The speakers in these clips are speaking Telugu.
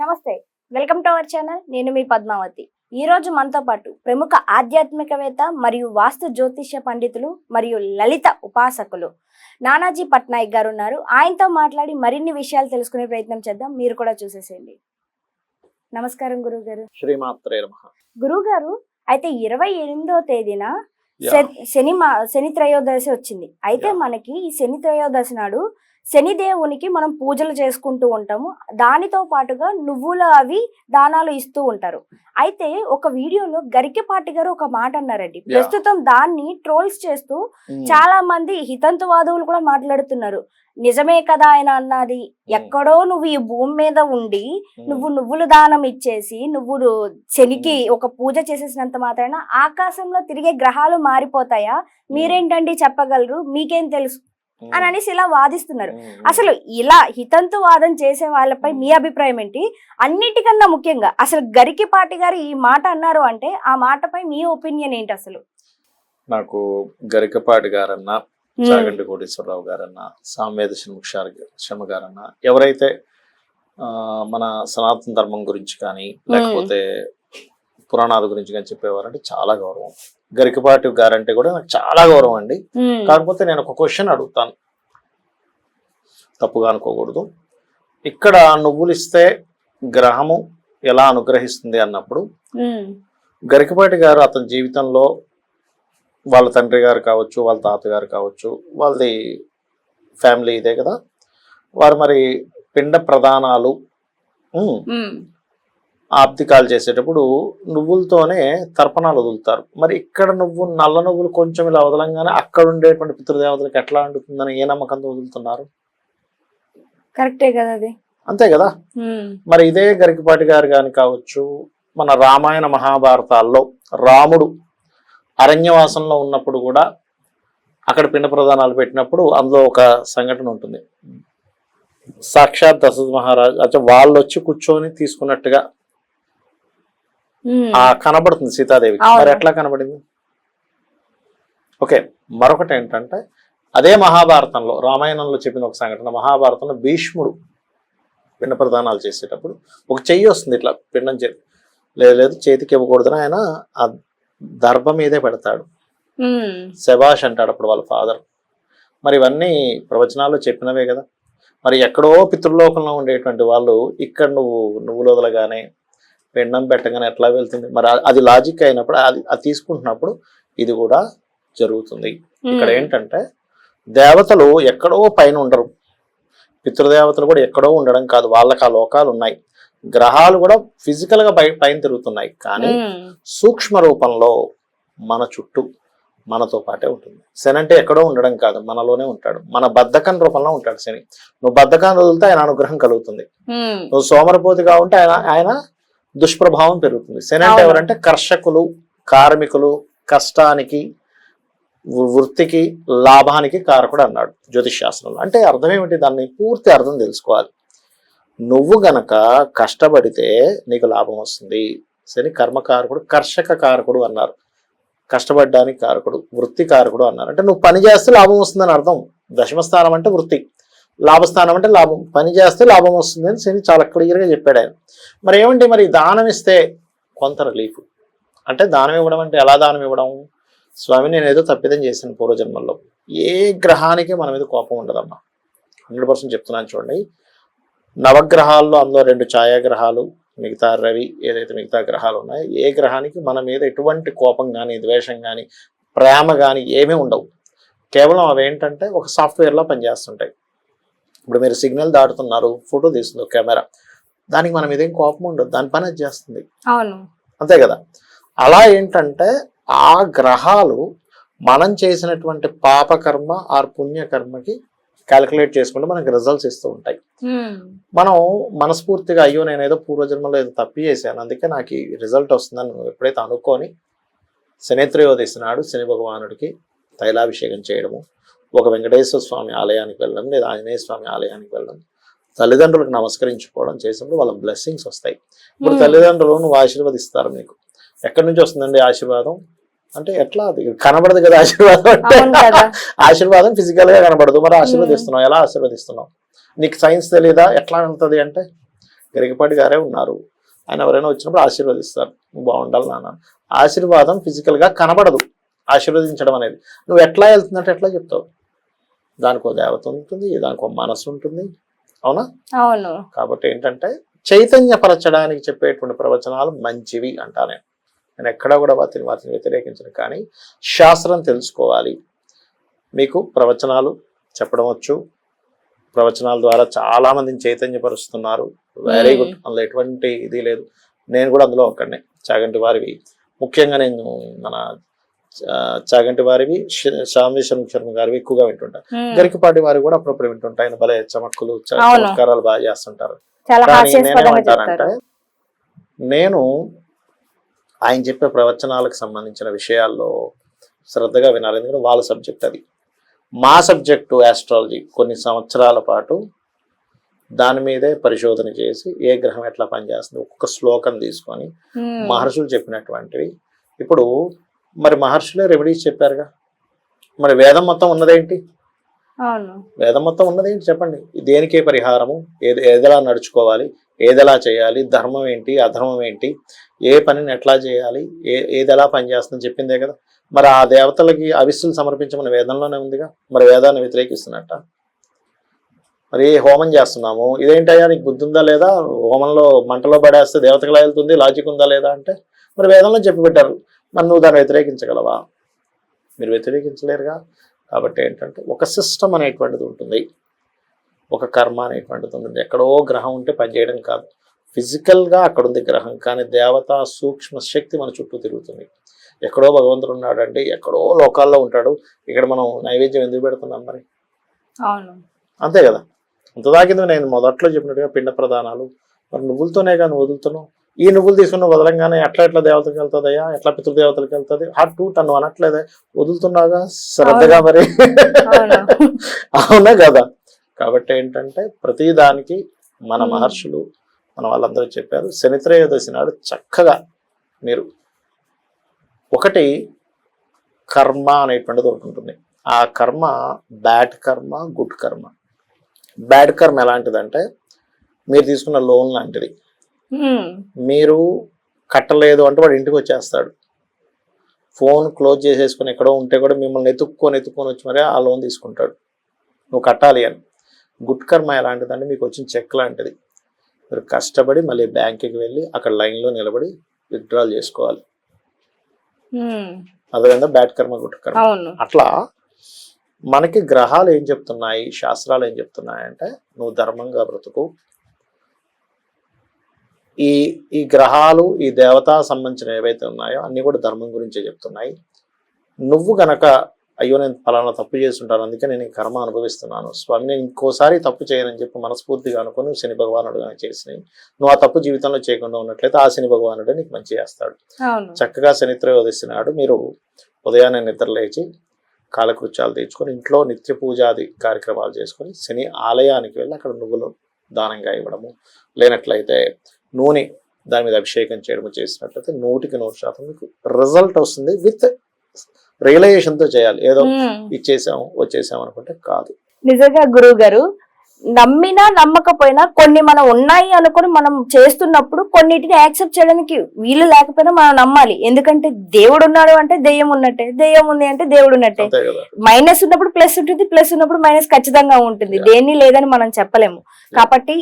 నమస్తే వెల్కమ్ టు అవర్ ఛానల్. నేను మీ పద్మావతి. ఈ రోజు మనతో పాటు ప్రముఖ ఆధ్యాత్మికవేత్త మరియు వాస్తు జ్యోతిష్య పండితులు మరియు లలిత ఉపాసకులు నానాజీ పట్నాయక్ గారు ఉన్నారు. ఆయనతో మాట్లాడి మరిన్ని విషయాలు తెలుసుకునే ప్రయత్నం చేద్దాం. మీరు కూడా చూసేసేయండి. నమస్కారం గురువు గారు శ్రీమాత్రే గురువు గారు అయితే ఇరవై ఎనిమిదో తేదీన శని శని త్రయోదశి వచ్చింది. అయితే. మనకి ఈ శని త్రయోదశి నాడు శని దేవునికి మనం పూజలు చేసుకుంటూ ఉంటాము. దానితో పాటుగా నువ్వులు అవి దానాలు ఇస్తూ ఉంటారు. అయితే ఒక వీడియోలో గరికెపాటి గారు ఒక మాట అన్నారండి. ప్రస్తుతం దాన్ని ట్రోల్స్ చేస్తూ చాలా మంది హితంతువాదువులు కూడా మాట్లాడుతున్నారు. నిజమే కదా ఆయన అన్నది. ఎక్కడో నువ్వు ఈ భూమి మీద ఉండి నువ్వు నువ్వులు దానం ఇచ్చేసి నువ్వు శనికి ఒక పూజ చేసేసినంత మాత్రాన ఆకాశంలో తిరిగే గ్రహాలు మారిపోతాయా? మీరేంటండి చెప్పగలరు? మీకేం తెలుసు? అని అనేసి ఇలా వాదిస్తున్నారు. అసలు ఇలా హితంతు వాదం చేసే వాళ్ళపై మీ అభిప్రాయం ఏంటి? అన్నిటికన్నా ముఖ్యంగా అసలు గరికిపాటి గారు ఈ మాట అన్నారు అంటే ఆ మాటపై మీ ఒపీనియన్ ఏంటి అసలు? నాకు గరికపాటి గారన్న చాగంటి కోటేశ్వరరావు గారన్న సామేధ షణ్ముఖ శర్మ గారన్న ఎవరైతే ఆ, మన సనాతన ధర్మం గురించి కానీ లేకపోతే పురాణాల గురించి కానీ చెప్పేవారంటే చాలా గౌరవం. గరికపాటి గారంటే కూడా నాకు చాలా గౌరవం అండి. కాకపోతే నేను ఒక క్వశ్చన్ అడుగుతాను. తప్పుగా అనుకోకూడదు. ఇక్కడ నువ్వులు ఇస్తే గ్రహము ఎలా అనుగ్రహిస్తుంది అన్నప్పుడు గరికపాటి గారు అతని జీవితంలో వాళ్ళ తండ్రి గారు కావచ్చు వాళ్ళ తాతగారు కావచ్చు వాళ్ళది ఫ్యామిలీ ఇదే కదా. వారు మరి పిండ ఉమ్, ఆప్తికాలు చేసేటప్పుడు నువ్వులతోనే తర్పణాలు వదులుతారు. మరి ఇక్కడ నువ్వు నల్ల నువ్వులు కొంచెం ఇలా వదలంగానే అక్కడ ఉండేటువంటి పితృదేవతలకు ఎట్లా అంటుతుందని ఏ నమ్మకంతో వదులుతున్నారు? కరెక్టే కదా అది. అంతే కదా? మరి ఇదే గరికపాటి గారు కానీ కావచ్చు మన రామాయణ మహాభారతాల్లో రాముడు అరణ్యవాసంలో ఉన్నప్పుడు కూడా అక్కడ పిండ ప్రదానాలు పెట్టినప్పుడు అందులో ఒక సంఘటన ఉంటుంది. సాక్షాత్ దశరథ మహారాజ్ అంటే వాళ్ళు వచ్చి కూర్చొని తీసుకున్నట్టుగా ఆ కనబడుతుంది సీతాదేవికి. అవును. మరి ఎట్లా కనబడింది? ఓకే మరొకటి ఏంటంటే అదే మహాభారతంలో రామాయణంలో చెప్పిన ఒక సంఘటన మహాభారతంలో భీష్ముడు పిండ ప్రదానాలు చేసేటప్పుడు ఒక చెయ్యి వస్తుంది ఇట్లా పిండం చే లేదు లేదు చేతికి ఇవ్వకూడదని ఆయన ఆ దర్భ మీదే పెడతాడు. శబాష్ అంటాడు అప్పుడు వాళ్ళ ఫాదర్. మరి ఇవన్నీ ప్రవచనాల్లో చెప్పినవే కదా. మరి ఎక్కడో పితృలోకంలో ఉండేటువంటి వాళ్ళు ఇక్కడ నువ్వు నువ్వులు వదలగానే పిండం పెట్టగానే ఎట్లా వెళ్తుంది? మరి అది లాజిక్ అయినప్పుడు అది అది తీసుకుంటున్నప్పుడు ఇది కూడా జరుగుతుంది. ఇక్కడ ఏంటంటే దేవతలు ఎక్కడో పైన ఉండరు. పితృదేవతలు కూడా ఎక్కడో ఉండడం కాదు. వాళ్ళకి ఆ లోకాలు ఉన్నాయి. గ్రహాలు కూడా ఫిజికల్గా పైన తిరుగుతున్నాయి. కానీ సూక్ష్మ రూపంలో మన చుట్టూ మనతో పాటే ఉంటుంది. శని అంటే ఎక్కడో ఉండడం కాదు. మనలోనే ఉంటాడు. మన బద్ధకం రూపంలో ఉంటాడు శని. నువ్వు బద్ధకాన్ని వదిలితే ఆయన అనుగ్రహం కలుగుతుంది. నువ్వు సోమరపోతిగా ఉంటే ఆయన ఆయన దుష్ప్రభావం పెరుగుతుంది. శని అంటే. ఎవరంటే కర్షకులు కార్మికులు కష్టానికి వృత్తికి లాభానికి కారకుడు అన్నాడు జ్యోతిష్ శాస్త్రంలో. అంటే అర్థం ఏమిటి? దాన్ని పూర్తి అర్థం తెలుసుకోవాలి. నువ్వు గనక కష్టపడితే నీకు లాభం వస్తుంది. శని కర్మకారకుడు కర్షక కారకుడు అన్నారు. కష్టపడడానికి కారకుడు వృత్తి కారకుడు అన్నారు. అంటే నువ్వు పని చేస్తే లాభం వస్తుందని అర్థం. దశమస్థానం అంటే వృత్తి. లాభస్థానం అంటే లాభం. పని చేస్తే లాభం వస్తుంది అని శని చాలా క్లియర్గా చెప్పాడు ఆయన. మరి ఏమంటే మరి దానం ఇస్తే కొంత రిలీఫ్ అంటే దానం ఇవ్వడం అంటే ఎలా దానం ఇవ్వడం? స్వామి నేను ఏదో తప్పిదం చేశాను పూర్వజన్మల్లో. ఏ గ్రహానికి మన మీద కోపం ఉండదమ్మా. హండ్రెడ్ పర్సెంట్ చెప్తున్నాను చూడండి. నవగ్రహాల్లో అందులో రెండు ఛాయాగ్రహాలు మిగతా రవి ఏదైతే మిగతా గ్రహాలు ఉన్నాయో ఏ గ్రహానికి మన మీద ఎటువంటి కోపం కానీ ద్వేషం కానీ ప్రేమ కానీ ఏమీ ఉండవు. కేవలం అవి ఏంటంటే ఒక సాఫ్ట్వేర్లో పనిచేస్తుంటాయి. ఇప్పుడు మీరు సిగ్నల్ దాటుతున్నారు ఫోటో తీస్తుంది కెమెరా. దానికి మన ఏం కోపం ఉండదు దాని పని అది చేస్తుంది. అవును. అంతే కదా? అలా ఏంటంటే ఆ గ్రహాలు మనం చేసినటువంటి పాపకర్మ ఆర్ పుణ్యకర్మకి క్యాలిక్యులేట్ చేసుకుంటే మనకి రిజల్ట్స్ ఇస్తూ ఉంటాయి. మనం మనస్ఫూర్తిగా అయ్యో నేను ఏదో పూర్వజన్మలో ఏదో తప్పి చేశాను అందుకే నాకు ఈ రిజల్ట్ వస్తుందని నువ్వు ఎప్పుడైతే అనుకొని శనిత్రయోదశి నాడు శని భగవానుడికి తైలాభిషేకం చేయడము ఒక వెంకటేశ్వర స్వామి ఆలయానికి వెళ్ళడం లేదా ఆంజనేయ స్వామి ఆలయానికి వెళ్ళడం తల్లిదండ్రులకు నమస్కరించుకోవడం చేసినప్పుడు వాళ్ళ బ్లెస్సింగ్స్ వస్తాయి. ఇప్పుడు. తల్లిదండ్రులు నువ్వు ఆశీర్వదిస్తారు మీకు. ఎక్కడి నుంచి వస్తుందండి ఆశీర్వాదం? అంటే ఎట్లా? అది కనబడదు కదా ఆశీర్వాదం అంటే. ఆశీర్వాదం ఫిజికల్గా కనబడదు. మరి ఆశీర్వదిస్తున్నావు? ఎలా ఆశీర్వదిస్తున్నావు? నీకు సైన్స్ తెలియదా ఎట్లా వెళ్తుంది అంటే? గరికపాటి గారే ఉన్నారు. ఆయన ఎవరైనా వచ్చినప్పుడు ఆశీర్వదిస్తారు. నువ్వు బాగుండాలి నాన్న. ఆశీర్వాదం physical గా కనబడదు. ఆశీర్వదించడం అనేది. నువ్వు ఎట్లా వెళ్తున్నట్టు ఎట్లా చెప్తావు? దానికో దేవత ఉంటుంది దానికో మనసు ఉంటుంది. అవునా? అవును. కాబట్టి ఏంటంటే చైతన్యపరచడానికి చెప్పేటువంటి ప్రవచనాలు మంచివి అంటా నేను. నేను ఎక్కడా కూడా వాటిని వాటిని వ్యతిరేకించను కానీ శాస్త్రం తెలుసుకోవాలి. మీకు ప్రవచనాలు చెప్పడం వచ్చు ప్రవచనాల ద్వారా చాలా మందిని చైతన్యపరుస్తున్నారు. Very good. అందులో ఎటువంటి ఇది లేదు. నేను కూడా అందులో ఒకడినే చాగంటి వారివి. ముఖ్యంగా నేను మన చాగంటి వారివి శ- శామేశ్వరం శర్మ గారివి ఎక్కువగా వింటుంటా ఉమ్. గరికపాటి వారి కూడా అప్పుడప్పుడు వింటుంటా ఆయన భలే చమక్కులు. చమత్కారాలు బాగా చేస్తుంటారు. నేనేమంటానంటే నేను ఆయన చెప్పే ప్రవచనాలకు సంబంధించిన విషయాల్లో శ్రద్ధగా వినాలి. ఎందుకంటే వాళ్ళ సబ్జెక్ట్ అది. మా సబ్జెక్టు ఆస్ట్రాలజీ కొన్ని సంవత్సరాల పాటు దాని మీదే పరిశోధన చేసి ఏ గ్రహం ఎట్లా పనిచేస్తుంది ఒక్కొక్క శ్లోకం తీసుకొని. మహర్షులు చెప్పినటువంటివి. ఇప్పుడు మరి మహర్షులే రెమెడీస్ చెప్పారుగా. మరి వేదం మొత్తం ఉన్నదేంటి? వేదం మొత్తం ఉన్నది ఏంటి చెప్పండి? దేనికే పరిహారము? ఏది ఏదెలా నడుచుకోవాలి? ఏదెలా చేయాలి? ధర్మం ఏంటి? అధర్మం ఏంటి? ఏ పనిని ఎట్లా చేయాలి? ఏ ఏది ఎలా పనిచేస్తుందని చెప్పిందే కదా. మరి ఆ దేవతలకి అవిస్సులు సమర్పించమని వేదంలోనే ఉందిగా. మరి వేదాన్ని వ్యతిరేకిస్తున్నట్ట. మరి ఏ హోమం చేస్తున్నాము. ఇదేంటయ్యా నీకు బుద్ధి ఉందా లేదా? హోమంలో మంటలో పడేస్తే దేవతకలా వెళ్తుంది? లాజిక్ ఉందా లేదా అంటే? మరి వేదంలో చెప్పి పెట్టారు. మరి నువ్వు దాన్ని వ్యతిరేకించగలవా? మీరు వ్యతిరేకించలేరుగా? కాబట్టి ఏంటంటే ఒక సిస్టమ్ అనేటువంటిది ఉంటుంది. ఒక కర్మ అనేటువంటిది ఉంటుంది. ఎక్కడో గ్రహం ఉంటే పనిచేయడం కాదు. ఫిజికల్గా అక్కడ ఉంది గ్రహం కానీ దేవత సూక్ష్మ శక్తి మన చుట్టూ తిరుగుతుంది. ఎక్కడో భగవంతుడు ఉన్నాడంటే ఎక్కడో లోకాల్లో ఉంటాడు. ఇక్కడ మనం నైవేద్యం ఎందుకు పెడుతున్నాం మరి? అంతే కదా? అంత దాకింది నేను మొదట్లో చెప్పినట్టుగా పిండ ప్రదానాలు మరి నువ్వులతోనే కానీ వదులుతున్నావు? ఈ నువ్వులు తీసుకున్న వదలంగానే ఎట్లా ఎట్లా దేవతలకు వెళ్తుందయ్యా? ఎట్లా పితృదేవతలకు వెళ్తుంది? హాట్ టూ తను అనట్లేదే. వదులుతున్నాగా శ్రద్ధగా మరి. అవును. కదా? కాబట్టి ఏంటంటే ప్రతి దానికి మన. మహర్షులు మన వాళ్ళందరూ చెప్పారు శనిత్రయోదశి నాడు చక్కగా మీరు ఒకటి కర్మ అనేటువంటిది ఒకటి ఉంటుంది. ఆ కర్మ బ్యాడ్ కర్మ గుడ్ కర్మ. బ్యాడ్ కర్మ ఎలాంటిదంటే మీరు తీసుకున్న లోన్ లాంటిది. మీరు కట్టలేదు అంటే వాడు ఇంటికి వచ్చేస్తాడు. ఫోన్ క్లోజ్ చేసేసుకుని ఎక్కడో ఉంటే కూడా మిమ్మల్ని ఎత్తుక్కొని ఎత్తుక్కొని వచ్చి మరీ ఆ లోన్ తీసుకుంటాడు. నువ్వు కట్టాలి అని. గుడ్ కర్మ ఎలాంటిదంటే మీకు వచ్చిన చెక్ లాంటిది. మీరు కష్టపడి మళ్ళీ బ్యాంక్కి వెళ్ళి అక్కడ లైన్లో నిలబడి విత్డ్రాల్ చేసుకోవాలి. అదేవిధంగా బ్యాడ్ కర్మ గుడ్ కర్మ. అవును. అట్లా మనకి గ్రహాలు ఏం చెప్తున్నాయి? శాస్త్రాలు ఏం చెప్తున్నాయి అంటే నువ్వు ధర్మంగా బ్రతుకు ఈ ఈ గ్రహాలు ఈ దేవతా సంబంధించిన ఏవైతే ఉన్నాయో అన్ని కూడా ధర్మం గురించే చెప్తున్నాయి. నువ్వు గనక అయ్యో నేను ఫలానా తప్పు చేస్తుంటాను అందుకే నేను ఈ కర్మ అనుభవిస్తున్నాను స్వామి నేను ఇంకోసారి తప్పు చేయనని చెప్పి మనస్ఫూర్తిగా అనుకుని శని భగవానుడు కానీ చేసినాయి నువ్వు ఆ తప్పు జీవితంలో చేయకుండా ఉన్నట్లయితే ఆ శని భగవానుడే నీకు మంచి చేస్తాడు. చక్కగా శనిత్రయోదశి నాడు మీరు ఉదయాన్నే నిద్ర లేచి కాలకృత్యాలు తీర్చుకొని ఇంట్లో నిత్య పూజాది కార్యక్రమాలు చేసుకొని శని ఆలయానికి వెళ్ళి అక్కడ నువ్వులు దానంగా ఇవ్వడము లేనట్లయితే నూనె దాని మీద అభిషేకం చేయడము చేసినట్లయితే నూటికి నూరు శాతం మీకు రిజల్ట్ వస్తుంది. విత్ రియలైజేషన్తో చేయాలి. ఏదో ఉమ్. ఇచ్చేసాము వచ్చేసాం అనుకుంటే కాదు. నిజంగా గురువు గారు నమ్మినా నమ్మకపోయినా కొన్ని మనం ఉన్నాయి అనుకుని మనం చేస్తున్నప్పుడు కొన్నిటిని యాక్సెప్ట్ చేయడానికి వీలు లేకపోయినా మనం నమ్మాలి. ఎందుకంటే దేవుడు ఉన్నాడు అంటే దెయ్యం ఉన్నట్టే దెయ్యం ఉంది అంటే దేవుడు ఉన్నట్టే. మైనస్ ఉన్నప్పుడు ప్లస్ ఉంటుంది ప్లస్ ఉన్నప్పుడు మైనస్ ఖచ్చితంగా ఉంటుంది. దేన్ని లేదని మనం చెప్పలేము. కాబట్టి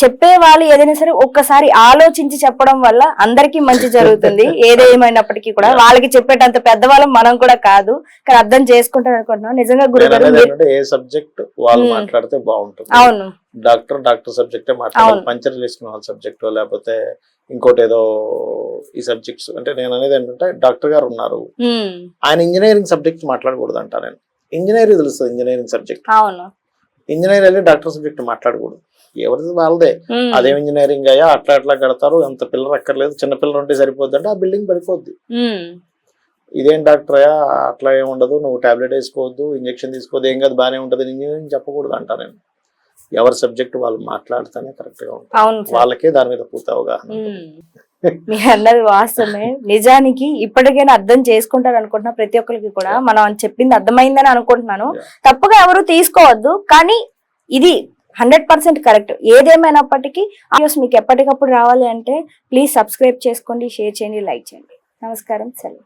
చెప్పే వాళ్ళు ఏదైనా సరే ఒక్కసారి ఆలోచించి చెప్పడం వల్ల అందరికీ మంచి జరుగుతుంది. ఏదేమైనప్పటికీ కూడా. వాళ్ళకి చెప్పేటంత పెద్దవాళ్ళం మనం కూడా కాదు. కానీ అర్థం చేసుకుంటారు అనుకుంటున్నాం నిజంగా గురుగారు ఏ సబ్జెక్ట్ వాళ్ళు Hmm. మాట్లాడితే బాగుంటుంది. అవును. డాక్టర్ డాక్టర్ సబ్జెక్టే మాట్లాడాలి. పంచర్ చేసుకున్న వాళ్ళ సబ్జెక్ట్ లేకపోతే ఇంకోటి ఏదో ఈ సబ్జెక్ట్స్ అంటే నేను అనేది ఏంటంటే డాక్టర్ గారు ఉన్నారు. ఉమ్, ఆయన ఇంజనీరింగ్ సబ్జెక్ట్ మాట్లాడకూడదు అంట నేను ఇంజనీరింగ్ తెలుస్తుంది ఇంజనీరింగ్ సబ్జెక్ట్ అవును. ఇంజనీర్ వెళ్ళి డాక్టర్ సబ్జెక్ట్ మాట్లాడకూడదు. ఎవరిది వాళ్ళదే. అదేం ఇంజనీరింగ్ అయ్యా అట్లా అట్లా కడతారు అంత పిల్లలు అక్కర్లేదు చిన్న పిల్లలు ఉంటే సరిపోద్ది అంటే ఆ బిల్డింగ్ పడిపోద్ది. ఇదేం డాక్టర్ అయ్యా అట్లా ఏం ఉండదు నువ్వు టాబ్లెట్ వేసుకోవద్దు ఇంజక్షన్ తీసుకోవద్దు ఏం కాదు బాగానే ఉంటుంది ఇంజనీరింగ్ చెప్పకూడదు అంట నేను. ఎవరి సబ్జెక్ట్ వాళ్ళు మాట్లాడితేనే కరెక్ట్గా ఉంటుంది వాళ్ళకే దాని మీద పూర్తి అవగాహన. మీరు అన్నది వాస్తవమే. నిజానికి ఇప్పటికైనా అర్థం చేసుకుంటారు అనుకుంటున్నా ప్రతి ఒక్కరికి కూడా. మనం చెప్పింది అర్థమైందని అనుకుంటున్నాను. తప్పుగా ఎవరు తీసుకోవద్దు కానీ ఇది హండ్రెడ్ పర్సెంట్ కరెక్ట్. ఏదేమైనప్పటికీ వీడియోస్ మీకు ఎప్పటికప్పుడు రావాలి అంటే ప్లీజ్ సబ్స్క్రైబ్ చేసుకోండి షేర్ చేయండి లైక్ చేయండి. నమస్కారం సెలవు.